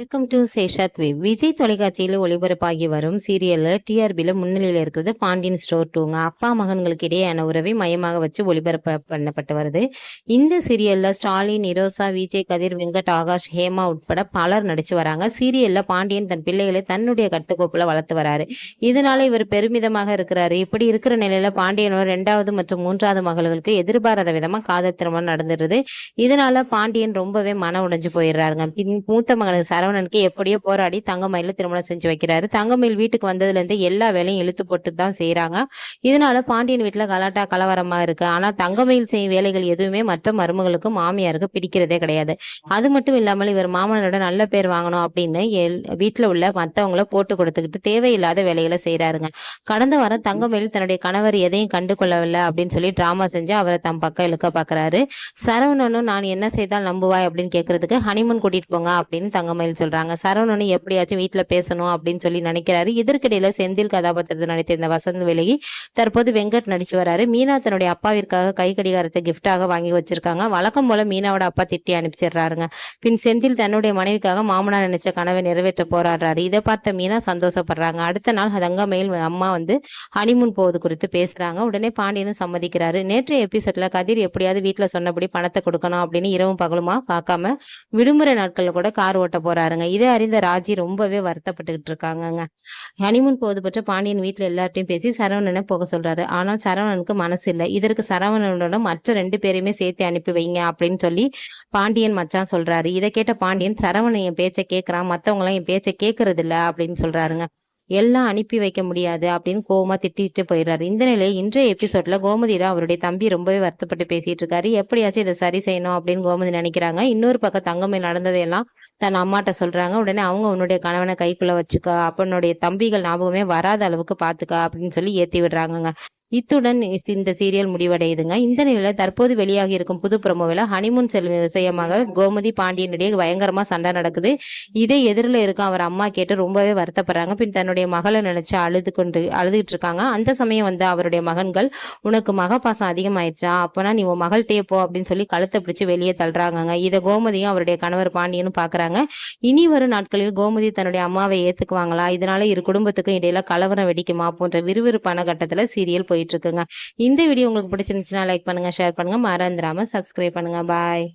Welcome to சேஷாத் வே விஜய் தொலைக்காட்சியில் ஒளிபரப்பாகி வரும் சீரியலில் டிஆர்பியில் முன்னிலையில் இருக்கிறது பாண்டியன் ஸ்டோர் டூங்க அப்பா மகன்களுக்கு இடையேயான உறவை மையமாக வச்சு ஒளிபரப்பு பண்ணப்பட்டு வருது. இந்த சீரியலில் ஸ்டாலின் நிரோசா விஜய் கதிர் வெங்கட் ஆகாஷ் ஹேமா உட்பட பலர் நடிச்சு வராங்க. சீரியலில் பாண்டியன் தன் பிள்ளைகளை தன்னுடைய கட்டுக்கோப்பில் வளர்த்து வராரு. இதனால இவர் பெருமிதமாக இருக்கிறாரு. இப்படி இருக்கிற நிலையில பாண்டியனோட ரெண்டாவது மற்றும் மூன்றாவது மகள்களுக்கு எதிர்பாராத விதமா காதல் திருமணம் நடந்துருது இதனால பாண்டியன் ரொம்பவே மன உடைஞ்சு போயிடுறாருங்க. பின் மூத்த மகனுக்கு சரவணனுக்கு எப்படியோ போராடி தங்கமயில திருமணம் செஞ்சு வைக்கிறாரு. தங்கமயில் வீட்டுக்கு வந்ததுல இருந்து எல்லா வேலையும் இழுத்து போட்டு தான் செய்யறாங்க இதனால பாண்டியன் வீட்டுல கலாட்டா கலவரமா இருக்கு. ஆனா தங்கமயில் செய்யும் வேலைகள் எதுவுமே மற்ற மருமகளுக்கு மாமியாருக்கு பிடிக்கிறதே கிடையாது. அது மட்டும் இல்லாமல் இவர் மாமனோட நல்ல பேர் வாங்கணும் அப்படின்னு எல் வீட்டுல உள்ள மத்தவங்கள போட்டு கொடுத்துக்கிட்டு தேவையில்லாத வேலைகளை செய்யறாருங்க கடந்த வாரம் தங்கமயில் தன்னுடைய கணவர் எதையும் கண்டு கொள்ளவில்லை அப்படின்னு சொல்லி டிராமா செஞ்சு அவரை தம் பக்கம் இழுக்க பாக்குறாரு. சரவணனும் நான் என்ன செய்தால் நம்புவாய்? அப்படின்னு கேட்கறதுக்கு ஹனிமூன் கூட்டிட்டு போங்க அப்படின்னு தங்கமயில் சொல்றாங்க. சரவணனும் எப்படியாச்சும் வீட்டுல பேசணும் அப்படின்னு சொல்லி நினைக்கிறாரு. இதற்கிடையில செந்தில் கதாபாத்திரத்தை நடித்திருந்த வசந்த் விலகி தற்போது வெங்கட் நடிச்சு வராரு. மீனா தன்னுடைய அப்பாவிற்காக கை கடிகாரத்தை கிஃப்டாக வாங்கி வச்சிருக்காங்க. வழக்கம் போல மீனாவோட அப்பா திட்டி அனுப்பிச்சிடுறாருங்க. பின் செந்தில் தன்னுடைய மனைவிக்காக மாமனார் நினைச்ச கனவை நிறைவேற்ற போராடுறாரு. இதை பார்த்த மீனா சந்தோஷப்படுறாங்க. அடுத்த நாள் தங்கமயில் அம்மா வந்து ஹனிமூன் போவது குறித்து பேசுறாங்க. உடனே பாண்டியனும் சம்மதிக்கிறாரு. நேற்றைய எபிசோட்ல கதிர் எப்படியாவது வீட்டுல சொன்னபடி பணத்தை கொடுக்கணும் அப்படின்னு இரவும் பகலுமா பார்க்காம விடுமுறை நாட்கள்ல கூட கார் ஓட்ட போறாருங்க இதை அறிந்த ராஜி ரொம்பவே வருத்தப்பட்டுக்கிட்டு இருக்காங்கங்க ஹனிமூன் போது பற்றி பாண்டியன் வீட்டுல எல்லார்ட்டையும் பேசி சரவணனை போக சொல்றாரு. ஆனால் சரவணனுக்கு மனசு இல்லை. இதற்கு சரவணனோட மற்ற ரெண்டு பேரையுமே சேர்த்து அனுப்பி வைங்க அப்படின்னு சொல்லி பாண்டியன் மச்சான் சொல்றாரு. இதை கேட்ட பாண்டியன் சரவணன் என் பேச்சை கேட்கறான். மத்தவங்களாம் என் பேச்சை கேட்கறது இல்ல அப்படின்னு சொல்றாருங்க. எல்லாம் அனுப்பி வைக்க முடியாது அப்படின்னு கோவமா திட்டிட்டு போயிடுறாரு. இந்த நிலையில் இன்றைய எபிசோட்ல கோமதியிடம் அவருடைய தம்பி ரொம்பவே வருத்தப்பட்டு பேசிட்டு இருக்காரு. எப்படியாச்சும் இதை சரி செய்யணும் அப்படின்னு கோமதி நினைக்கிறாங்க. இன்னொரு பக்கம் தங்கமே நடந்ததையெல்லாம் தன் அம்மாட்ட சொல்றாங்க. உடனே அவங்க உன்னுடைய கணவனை கைக்குள்ள வச்சுக்கா. அப்பனுடைய தம்பிகள் ஞாபகமே வராத அளவுக்கு பார்த்துக்கா அப்படின்னு சொல்லி ஏத்தி விடுறாங்கங்க. இத்துடன் இந்த சீரியல் முடிவடையுதுங்க. இந்த நிலையில தற்போது வெளியாகி இருக்கும் புது ப்ரமோவில் ஹனிமூன் செல்வ விஷயமாக கோமதி பாண்டியனுடைய பயங்கரமா சண்டை நடக்குது. இதை எதிரில் இருக்க அவர் அம்மா கேட்டு ரொம்பவே வருத்தப்படுறாங்க. பின் தன்னுடைய மகளை நினைச்சு அழுது கொண்டு அழுதுகிட்டு இருக்காங்க. அந்த சமயம் வந்து அவருடைய மகன்கள் உனக்கு மக பாசம் அதிகமாயிடுச்சா அப்பனா நீ உன் மகள்கிட்டயே போ அப்படின்னு சொல்லி கழுத்தை பிடிச்சு வெளியே தள்ளுறாங்க இதை கோமதியும் அவருடைய கணவர் பாண்டியனும் பாக்குறாங்க. இனி வரும் நாட்களில் கோமதி தன்னுடைய அம்மாவை ஏத்துக்குவாங்களா? இதனால இரு குடும்பத்துக்கும் இடையில கலவரம் வெடிக்குமா? போன்ற விறுவிறுப்பான கட்டத்துல சீரியல் போய் இருக்குங்க. இந்த வீடியோ உங்களுக்கு பிடிச்சிருந்துச்சுன்னா லைக் பண்ணுங்க ஷேர் பண்ணுங்க. மறந்துடாமல் சப்ஸ்கிரைப் பண்ணுங்க. பாய்